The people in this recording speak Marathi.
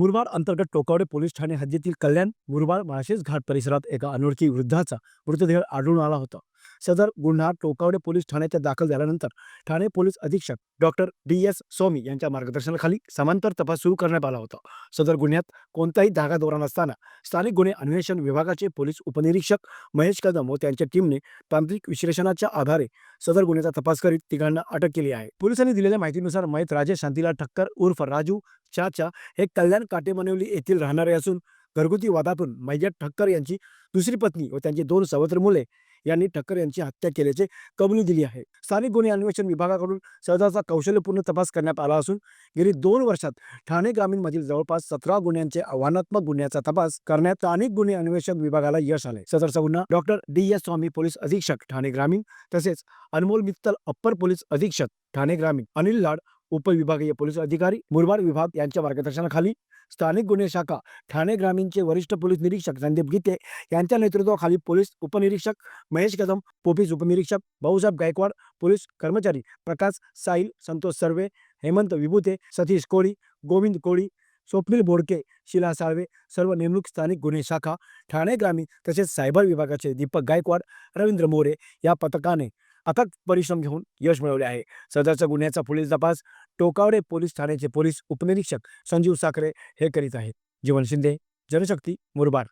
मुरबाड अंतर्गत टोकावडे पोलीस ठाणे हद्दीतील कल्याण मुरबाड माळशेज घाट परिसरात एका अनोळखी वृद्धाचा मृतदेह आढळून आला होता. सदर गुन्हा टोकावडे पोलीस ठाण्याच्या दाखल झाल्यानंतर ठाणे पोलीस अधीक्षक डॉक्टर डी. एस स्वामी यांच्या मार्गदर्शनाखाली समांतर तपास सुरू करण्यात आला होता. सदर गुन्ह्यात कोणताही धागा दोरा नसताना स्थानिक गुन्हे अन्वेषण विभागाचे पोलीस उपनिरीक्षक महेश कदम व त्यांच्या टीमने तांत्रिक विश्लेषणाच्या आधारे सदर गुन्ह्याचा तपास करीत तिघांना अटक केली आहे. पोलिसांनी दिलेल्या माहितीनुसार मयत राजे शांतीलाल ठक्कर उर्फ राजू चाचा हे कल्याण काटेमनवली येथील राहणारे असून घरगुती वादातून मैजत ठक्कर यांची दुसरी पत्नी व त्यांची दोन सवत्र मुले यांनी ठक्कर यांची हत्या केल्याचे कबुली दिली आहे. स्थानिक गुन्हे अन्वेषण विभागाकडून सदरचा कौशल्यपूर्ण तपास करण्यात आला असून गेली दोन वर्षात ठाणे ग्रामीणमधील जवळपास सतरा गुन्ह्यांचे आव्हानात्मक गुन्ह्याचा तपास करण्यात स्थानिक गुन्हे अन्वेषण विभागाला यश आले. सदरचा गुन्हा doctor D. S. Swami police अधीक्षक ठाणे ग्रामीण तसेच अनमोल मित्तल अप्पर पोलीस अधीक्षक ठाणे ग्रामीण. अनिल लाड उपविभागीय पोलीस अधिकारी मुरबाड विभाग यांच्या मार्गदर्शनाखाली स्थानिक गुन्हे शाखा ठाणे ग्रामीणचे वरिष्ठ पोलीस निरीक्षक संदीप गीते यांच्या नेतृत्वाखाली पोलीस उपनिरीक्षक महेश कदम पोलीस उपनिरीक्षक भाऊसाहेब गायकवाड पोलीस कर्मचारी प्रकाश साईल संतोष सर्वे हेमंत विभूते सतीश कोळी गोविंद कोळी स्वप्नील बोडके शिला साळवे सर्व नेमणूक स्थानिक गुन्हे शाखा ठाणे ग्रामीण तसेच सायबर विभागाचे दीपक गायकवाड रवींद्र मोरे या पथकाने अथक परिश्रम घेऊन यश मिळवले आहे. सदरच्या गुन्ह्याचा पुढील तपास टोकावडे पोलीस ठाण्याचे पोलीस उपनिरीक्षक संजीव साखरे हे करीत आहेत. जीवन शिंदे जनशक्ती मुरबाड